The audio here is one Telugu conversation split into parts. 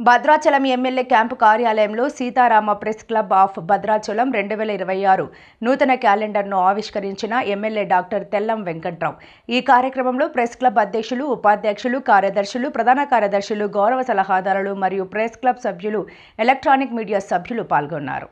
భద్రాచలం ఎమ్మెల్యే క్యాంపు కార్యాలయంలో Seetharama press club of Bhadrachalam రెండు వేల ఇరవై ఆరు నూతన క్యాలెండర్ను ఆవిష్కరించిన ఎమ్మెల్యే డాక్టర్ తెల్లం వెంకట్రావు. ఈ కార్యక్రమంలో ప్రెస్ క్లబ్ అధ్యక్షులు ఉపాధ్యక్షులు కార్యదర్శులు ప్రధాన కార్యదర్శులు గౌరవ సలహాదారులు మరియు ప్రెస్ క్లబ్ సభ్యులు ఎలక్ట్రానిక్ మీడియా సభ్యులు పాల్గొన్నారు.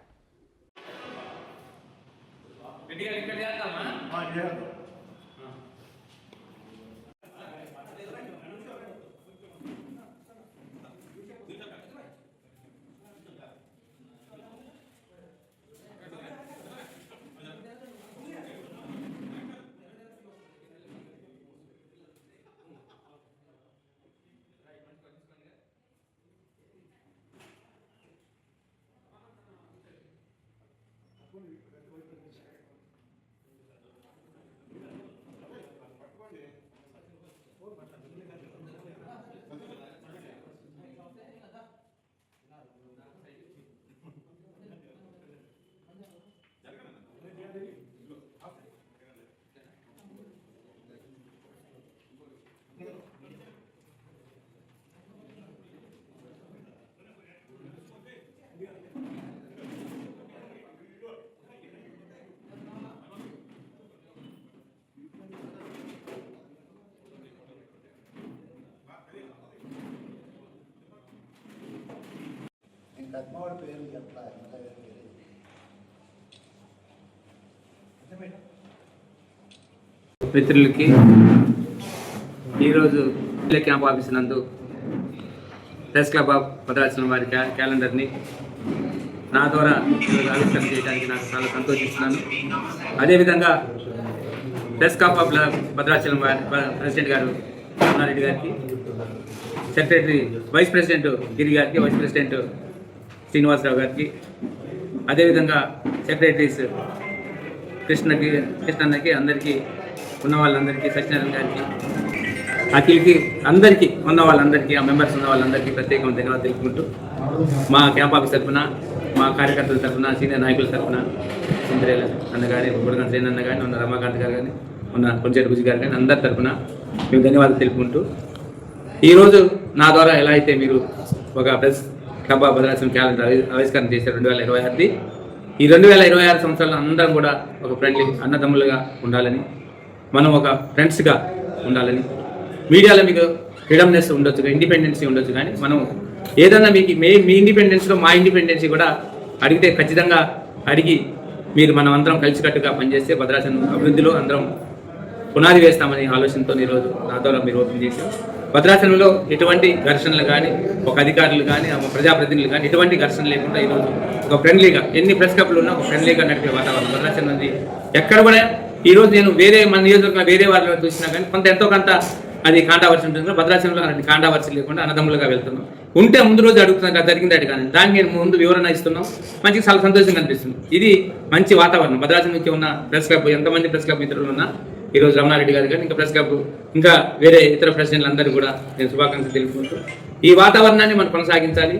That's one of the, that's why అమ్మవారి పేరు ఎట్లా ఎంత పేరు? మిత్రులకి ఈరోజు క్యాంప్ ఆఫీస్ నందు ప్రెస్ క్లబ్ ఆఫ్ భద్రాచలం వారి క్యా క్యాలెండర్ని నా ద్వారా ఆవిష్కరణ చేయడానికి నాకు చాలా సంతోషిస్తున్నాను. అదేవిధంగా ప్రెస్ క్లబ్ ఆఫ్ ల- భద్రాచలం వారి ప్రెసిడెంట్ గారు రామారెడ్డి గారికి సెక్రటరీ వైస్ ప్రెసిడెంట్ గిరి గారికి వైస్ ప్రెసిడెంట్ శ్రీనివాసరావు గారికి అదేవిధంగా సెక్రటరీస్ కృష్ణకి కృష్ణన్నకి అందరికీ ఉన్న వాళ్ళందరికీ సత్యనారాయణ గారికి అఖిల్కి అందరికీ ఉన్న వాళ్ళందరికీ ఆ మెంబర్స్ ఉన్న వాళ్ళందరికీ ప్రత్యేకమైన ధన్యవాదాలు తెలుపుకుంటూ మా క్యాంప్ ఆఫీస్ తరఫున మా కార్యకర్తల తరఫున సీనియర్ నాయకుల తరఫున సింద్రేల అన్న కానీ గుడగం శ్రేణి అన్న కానీ ఉన్న రమాకాంత్ గారు కానీ ఉన్న కొంచెం భుజి గారు కానీ అందరి తరఫున మేము ధన్యవాదాలు తెలుపుకుంటూ ఈరోజు నా ద్వారా ఎలా అయితే మీరు ఒక press club of Bhadrachalam calendar ఆవిష్కరణ చేశారు రెండు వేల ఇరవై ఆరుది. ఈ రెండు వేల ఇరవై ఆరు సంవత్సరాలు అందరం కూడా ఒక ఫ్రెండ్లీ అన్నదమ్ములుగా ఉండాలని మనం ఒక ఫ్రెండ్స్గా ఉండాలని. మీడియాలో మీకు ఫ్రీడమ్నెస్ ఉండొచ్చు ఇండిపెండెన్సీ ఉండొచ్చు కానీ మనం ఏదన్నా మీకు మే మీ ఇండిపెండెన్స్లో మా ఇండిపెండెన్సీ కూడా అడిగితే ఖచ్చితంగా అడిగి మీరు మనం అందరం కలిసికట్టుగా పనిచేస్తే భద్రాచలం అభివృద్ధిలో అందరం పునాది వేస్తామని ఆలోచనతో ఈరోజు నా మీరు ఓపెన్ చేశాం భద్రాచలంలో ఎటువంటి ఘర్షణలు కానీ ఒక అధికారులు కానీ ఒక ప్రజాప్రతినిధులు కానీ ఎటువంటి ఘర్షణ లేకుండా ఈరోజు ఒక ఫ్రెండ్లీగా ఎన్ని ప్రెస్ క్లబ్లు ఉన్నా ఒక ఫ్రెండ్లీగా నడిపే వాతావరణం భద్రాచలం ఉంది. ఎక్కడ కూడా ఈరోజు నేను వేరే మన నియోజకవర్గం వేరే వాళ్ళు చూసినా కానీ కొంత ఎంతో కొంత అది కాండావర్సి ఉంటుంది భద్రాచలంలో అలాంటి కాండావర్సి లేకుండా అన్నదమ్ములుగా వెళ్తున్నాం. ఉంటే ముందు రోజు అడుగుతున్నాం కదా జరిగింది అటు కానీ దానికి నేను ముందు వివరణ ఇస్తున్నాం. మంచి చాలా సంతోషంగా అనిపిస్తుంది. ఇది మంచి వాతావరణం. భద్రాచలంకి ఉన్న ప్రెస్ క్లబ్ ఎంతమంది ప్రెస్ క్లబ్ మిత్రులు ఉన్నా ఈరోజు రమణారెడ్డి గారు కానీ ఇంకా ప్రెస్ క్లబ్ ఇంకా వేరే ఇతర ప్రెసిడెంట్లందరూ కూడా నేను శుభాకాంక్షలు తెలుపుకుంటూ ఈ వాతావరణాన్ని మనం కొనసాగించాలి.